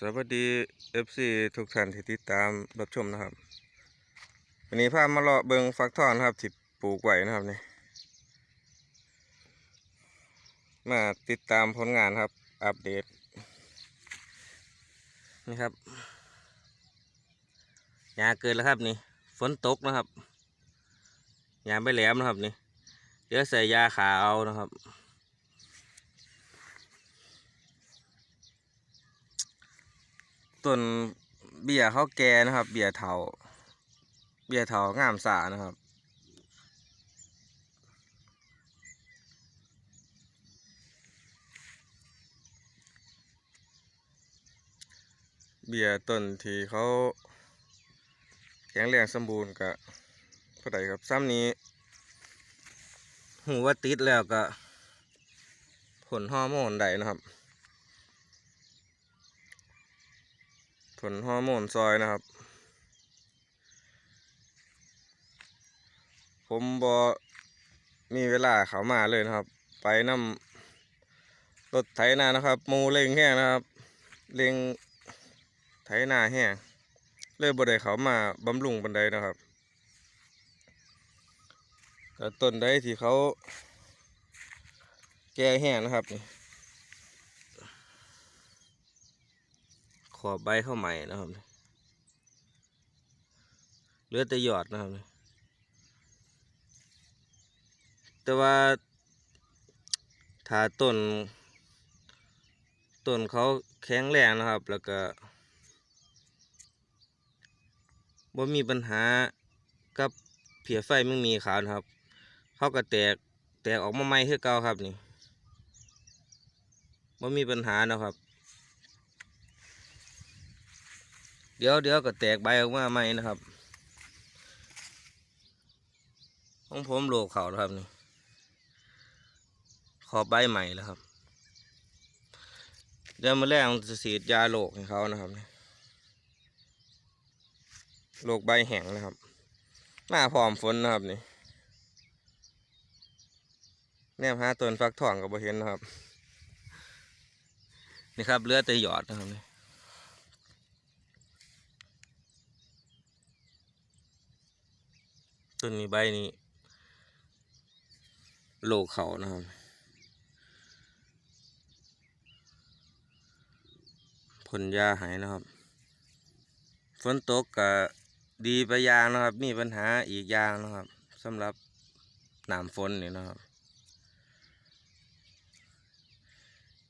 สวัสดี FC ทุกท่านที่ติดตามรับชมนะครับ วันนี้พามาเลาะเบิงฟักทองนะครับที่ปลูกไว้นะครับนี่มาติดตามผลงานครับ อัปเดต นี่ครับยาเกิดแล้วครับนี่ ฝนตกนะครับยาไม่แหลมนะครับนี่เดี๋ยวใส่ยาขาวนะครับ ต้นเบี้ยเขาแก่นะครับ เบี้ยเถาเบี้ยเถางามสานะครับเบี้ยต้นที่เขาแข็งแรงสมบูรณ์กับเท่าไหร่ครับซ้ำนี้หูว่าติดแล้วก็ผลฮอร์โมนได้นะครับ ผลฮอร์โมนซอยนะครับ ผมบอมีเวลาเขามาเลยนะครับ ไปนำรถไถนานะครับมูเร่งแห้งนะครับเร่งไถนาแห้งเลยบ่ได้เขามาบำรุงบันไดนะครับแต่ต้นใดที่เขาแก่แห้งนะครับนี่ ขอบใบเข้าใหม่นะครับเหลือแต่ยอดนะครับ แต่ว่าถ้าต้นต้นเขาแข็งแรงนะครับ แล้วก็บ่มีปัญหากับเพียไฟไมึงมีขาวนะครับเขาก็แตกแตกออกมาใหม่คือเก่าครับนี่บ่มีปัญหานะครับ เดี๋ยวเดี๋ยวก็แตกใบออกมาใหม่นะครับของผมโลกเขาแล้วครับนี่ขอบใบใหม่แล้วครับเดี๋ยวมาแรกจะฉีดยาโรคให้เขานะครับนี่โรคใบแห้งนะครับหน้าพร้อมฝนนะครับนี่แนมหาต้นฟักทองกับบเห็นนะครับ นี่ครับเลือแต่หยอดนะครับนี่ ต้นนี้ใบนี้ โลเขานะครับ ผลยาหายนะครับ ฝนตกก็ดีไปยางนะครับ มีปัญหาอีกยางนะครับสำหรับหนามฝนนี่นะครับ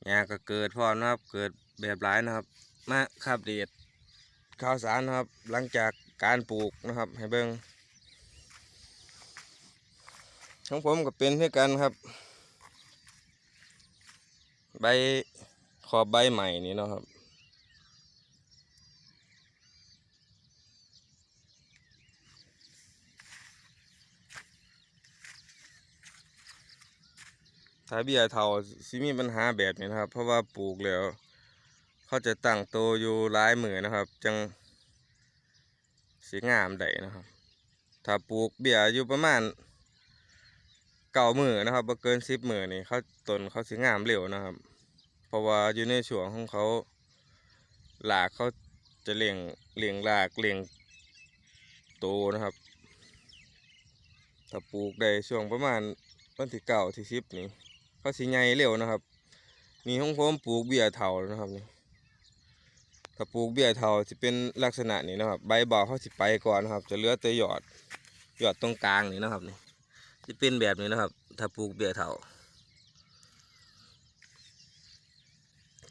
ยาก็เกิดพร้อมนะครับ เกิดแบบหลายนะครับ มาครับเดดข่าวสารนะครับ หลังจากการปลูกนะครับ ให้เบิ่ง ของผมก็เป็นเพื่อกันครับ ใบขอบใบใหม่นี่เนาะครับ ถ้าเบี้ยเทาสิมีปัญหาแบบนี้นะครับ เพราะว่าปลูกแล้ว เขาจะตั้งโตอยู่หลายหมือนะครับ จังสีงามได้นะครับ ถ้าปลูกเบี้ยอยู่ประมาณ เก่ามือนะครับบ่เกินสิบมือนี่เขาต้นเขาสิงามเร็วนะครับ เพราะว่าอยู่ในช่วงของเขาหลากเขาจะเลี้ยงเลี้ยงหลากเลี้ยงโตนะครับถ้าปลูกได้ช่วงประมาณวันที่เก้าที่สิบนี่เขาสิใหญ่เร็วนะครับนี่ของผมปลูกเบี้ยเถานะครับนี่ถ้าปลูกเบี้ยเถาจะเป็นลักษณะนี้นะครับ ใบบ่าเขาสิไปก่อนนะครับ จะเหลือแต่ยอดยอดตรงกลางนี่นะครับนี่ จะเป็นแบบนี้นะครับ ถ้าปลูกเบี้ยเถา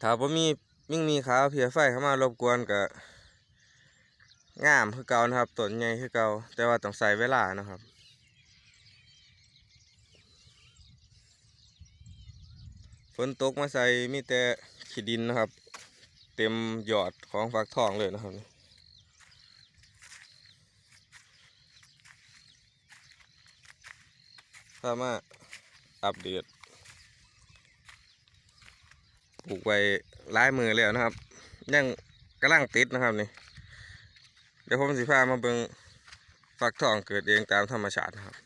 ถ้าบ่มีมิ่งมีขาเพียไฟเข้ามารบกวนก็งามคือเก่านะครับต้นใหญ่คือเก่าแต่ว่าต้องใส่เวลานะครับฝนตกมาใส่มีแต่ขี้ดินนะครับ เต็มหยอดของฝักทองเลยนะครับ สามารถอัปเดตปลูกไว้หลายมือแล้วนะครับ ยังกำลังติดนะครับนี่ เดี๋ยวผมสิพามาเบิงฟักทองเกิดเองตามธรรมชาตินะครับ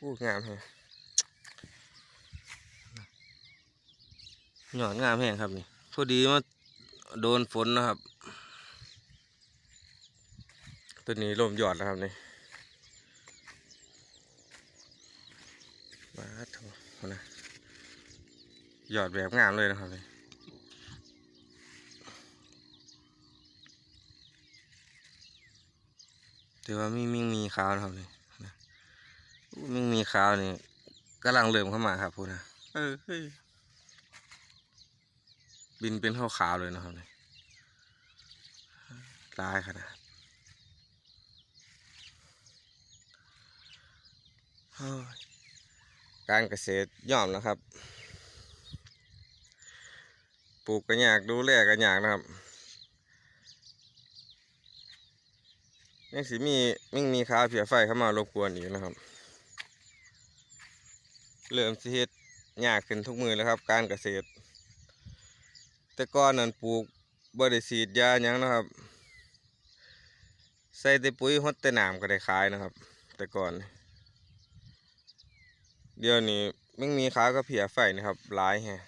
อู้งามแฮงหยอดงามแห้งครับนี่พอดีมาโดนฝนนะครับ ตัวนี้ลมหยอดแล้วครับนี่ มาเถนะหยอดแบบงามเลยนะครับนี่ถือว่ามีมิ่งมีขาวนะครับนี่นะมิ่งมีขาวนี่กำลังเริ่มเข้ามาครับพูนะเออบินเป็นขาวๆเลยนะครับนี่ลายขนาดโอ้ย การเกษตรย่อมนะครับ ปลูกก็ยากดูแลก็ยากนะครับยังสิมีมิ่งมีค้าเผียไฟเข้ามารบกวนอีกนะครับ เริ่มสิเฮ็ดยากขึ้นทุกมือแล้วครับ การเกษตร แต่ก่อนนั้นปลูกบ่ได้ฉีดยาหยังนะครับ ใส่แต่ปุ๋ยฮดแต่น้ำก็ได้ขายนะครับ แต่ก่อน เดี๋ยวนี้ไม่มีค้าก็เพียไฟนะครับหลายแฮะ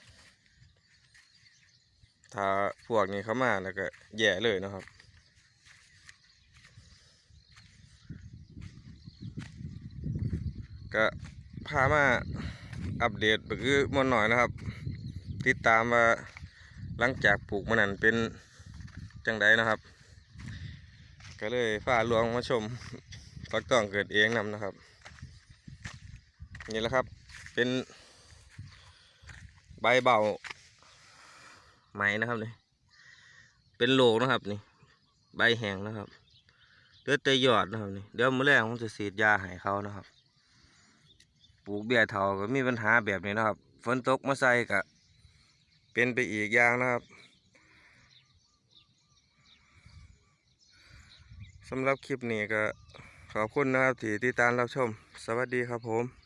ถ้าพวกนี้เข้ามาแล้วก็แย่เลยนะครับ ก็พามาอัปเดตคือมันหน่อยนะครับ ติดตามว่าหลังจากปลูกมันนั้นเป็นจังไดนะครับ ก็เลยพาลวงมาชมฟักต้องเกิดเองนำนะครับ นี่แหละครับ เป็นใบเบาไหมนะครับนี่เป็นโลนะครับนี่ ใบแห้งนะครับเลือดแต่ยอดนะครับนี่เดี๋ยวมื้อแรกผมจะฉีดยาให้เขานะครับ ปลูกเบี้ยเถาก็มีปัญหาแบบนี้นะครับ ฝนตกมาใส่ก็เป็นไปอีกอย่างนะครับสำหรับคลิปนี้ก็ขอบคุณนะครับที่ติดตามรับชม สวัสดีครับผม